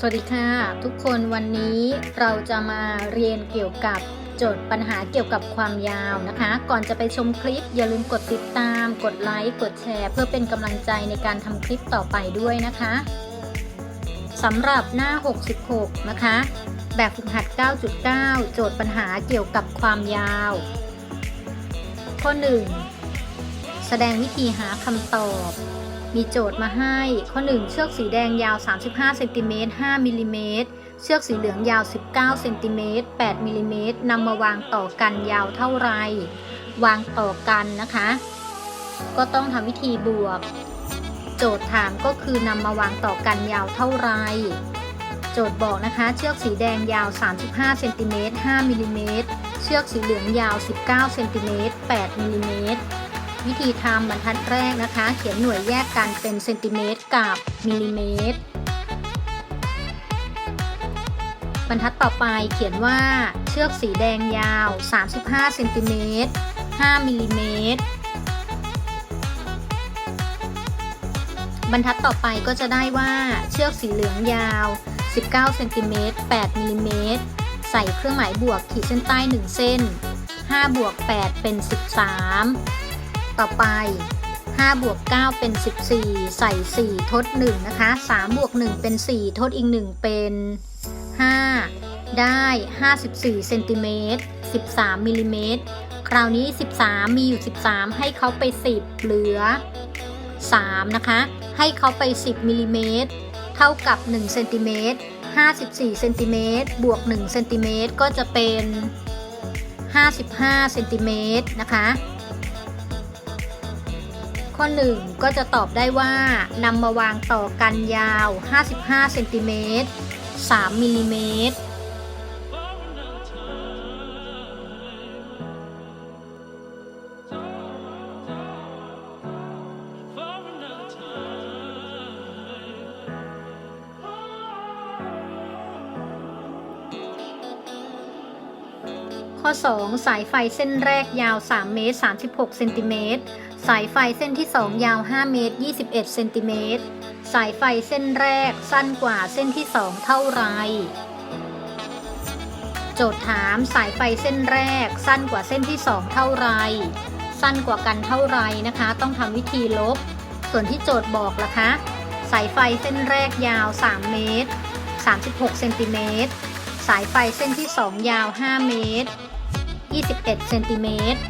สวัสดีค่ะ ทุกคนวันนี้เราจะมาเรียนเกี่ยวกับโจทย์ปัญหาเกี่ยวกับความยาวนะคะ ก่อนจะไปชมคลิป อย่าลืมกดติดตาม กดไลค์กดแชร์ เพื่อเป็นกำลังใจในการทำคลิปต่อไปด้วยนะคะสำหรับหน้า 66 นะคะ แบบฝึกหัด 9.9 โจทย์ปัญหาเกี่ยวกับความยาว ข้อ 1 แสดงวิธีหาคำตอบ มีโจทย์มาให้ ข้อ 1 เชือกสีแดงยาว 35เซนติเมตร5มิลลิเมตรเชือกสีเหลืองยาว 19เซนติเมตร8มิลลิเมตรนำมาวางต่อกันยาวเท่าไร วางต่อกันนะคะ ก็ต้องทำวิธีบวก โจทย์ถามก็คือนำมาวางต่อกันยาวเท่าไร โจทย์บอกนะคะ เชือกสีแดงยาว 35เซนติเมตร5มิลลิเมตรเชือกสีเหลืองยาว 19เซนติเมตร8มิลลิเมตร วิธีทำบรรทัดแรกนะคะ เขียนหน่วยแยกกันเป็นเซนติเมตรกับมิลลิเมตร บรรทัดต่อไปเขียนว่าเชือกสีแดงยาว 35เซนติเมตร5มิลลิเมตรบรรทัดต่อไปก็จะได้ว่าเชือกสีเหลืองยาว 19เซนติเมตร8มิลลิเมตรใส่เครื่องหมายบวกขีดเส้นใต้ 1 เส้น 5 บวก 8 เป็น 13 ต่อไป5บวก9เป็น 14 ใส่ 4 ทด 1 นะคะ3บวก1เป็น 4 ทดอีก 1 เป็น 5 ได้ 54เซนติเมตร13มิลลิเมตรคราวนี้ 13 มีอยู่ 13 ให้เขาไป 10 เหลือ 3 นะคะ ให้เขาไป 10มิลลิเมตรเท่ากับ1เซนติเมตร54เซนติเมตรบวก1เซนติเมตรก็จะเป็น 55เซนติเมตรนะคะ ข้อ 1 ก็จะตอบได้ว่านำมาวางต่อกันยาว 55เซนติเมตร3มิลลิเมตรข้อ 2 สายไฟเส้นแรกยาว 3 เมตร 36 เซนติเมตร สายไฟเส้นที่ 2 ยาว 5 เมตร 21 เซนติเมตร สายไฟเส้นแรกสั้นกว่าเส้นที่ 2 เท่าไร โจทย์ถามสายไฟเส้นแรกสั้นกว่าเส้นที่ 2 เท่าไร สั้นกว่ากันเท่าไรนะคะ ต้องทำวิธีลบ ส่วนที่โจทย์บอกล่ะคะ สายไฟเส้นแรกยาว 3 เมตร 36 เซนติเมตร สายไฟเส้นที่ 2 ยาว 5 เมตร 21 เซนติเมตร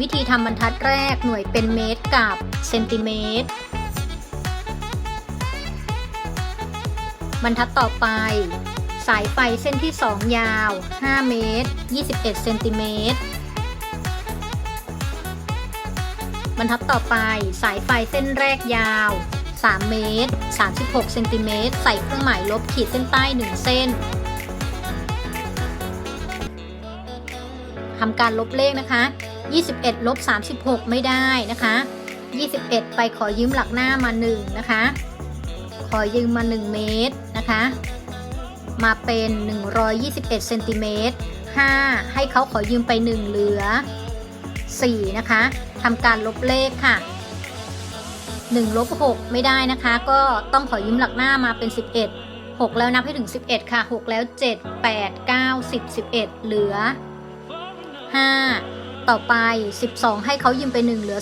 วิธีทำบรรทัดแรกหน่วยเป็นเมตรกับเซนติเมตร บรรทัดต่อไป สายไฟเส้นที่ 2 ยาว 5 เมตร 21 เซนติเมตร บรรทัดต่อไป สายไฟเส้นแรกยาว 3 เมตร 36 เซนติเมตร ใส่เครื่องหมายลบขีดเส้นใต้ 1 เส้นทำการลบเลขนะคะ 21ลบ36 ไม่ได้นะคะ 21 ไปขอยืมหลักหน้ามา1นะคะ ขอยืมมา 1 เมตรนะคะ มาเป็น 121เซนติเมตร5ให้เขาขอยืมไป 1 เหลือ 4 นะคะทำการลบเลขค่ะ1ลบ6ไม่ได้นะคะ ก็ต้องขอยืมหลักหน้ามาเป็น 11 6 แล้วนับให้ถึง 11 ค่ะ 6 แล้ว 7 8 9 10 11 เหลือ 5 ต่อไป 12 ให้เขายืมไป 1 เหลือ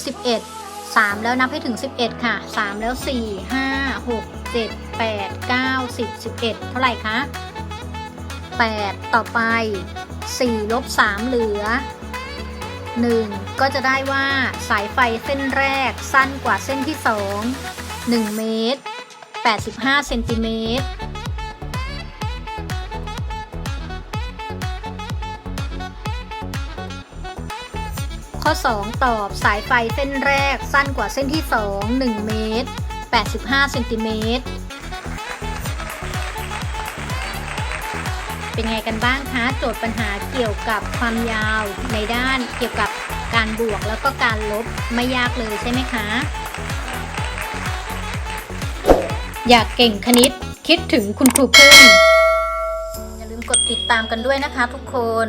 11 3 แล้วนับให้ถึง 11 ค่ะ 3 แล้ว 4 5 6 7 8 9 10 11 เท่าไหร่คะ 8 ต่อไป 4 ลบ 3 เหลือ 1 ก็จะได้ว่าสายไฟเส้นแรกสั้นกว่าเส้นที่ 2 1 เมตร 85 เซนติเมตร ข้อ 2 ตอบสายไฟเส้นแรกสั้นกว่าเส้นที่ 2 1 เมตร 85 เซนติเมตร เป็นไงกันบ้างคะ โจทย์ปัญหาเกี่ยวกับความยาวในด้านเกี่ยวกับการบวกแล้วก็การลบไม่ยากเลยใช่ไหมคะ อยากเก่งคณิตคิดถึงคุณครูพึ่งอย่าลืมกดติดตามกันด้วยนะคะทุกคน